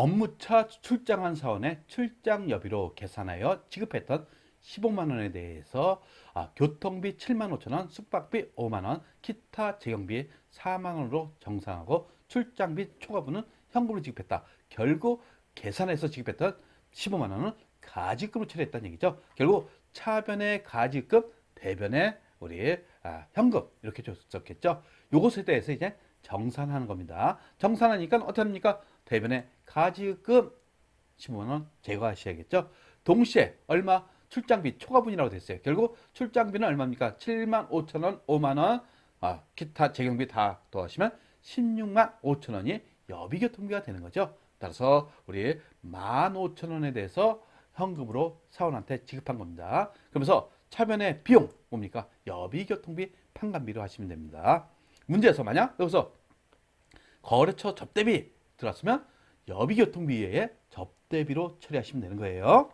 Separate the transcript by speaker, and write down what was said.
Speaker 1: 업무차 출장한 사원의 출장 여비로 계산하여 지급했던 15만 원에 대해서 아, 교통비 7만 5천 원, 숙박비 5만 원, 기타 재경비 4만 원으로 정산하고 출장비 초과분은 현금으로 지급했다. 결국 계산해서 지급했던 15만 원은 가지급으로 처리했다는 얘기죠. 결국 차변의 가지급, 대변의 우리 아, 현금 이렇게 줬었겠죠. 요것에 대해서 이제 정산하는 겁니다. 정산하니까 어떻게 합니까? 대변의 가지급 15만 원 제거하셔야겠죠. 동시에 얼마 출장비 초과분이라고 됐어요. 결국 출장비는 얼마입니까? 7만 5천 원, 5만 원, 아, 기타 재경비 다 더하시면 16만 5천 원이 여비교통비가 되는 거죠. 따라서 우리 1만 5천 원에 대해서 현금으로 사원한테 지급한 겁니다. 그러면서 차변의 비용 뭡니까? 여비교통비 판관비로 하시면 됩니다. 문제에서 만약 여기서 거래처 접대비 들어왔으면 여비교통비 외에 접대비로 처리하시면 되는 거예요.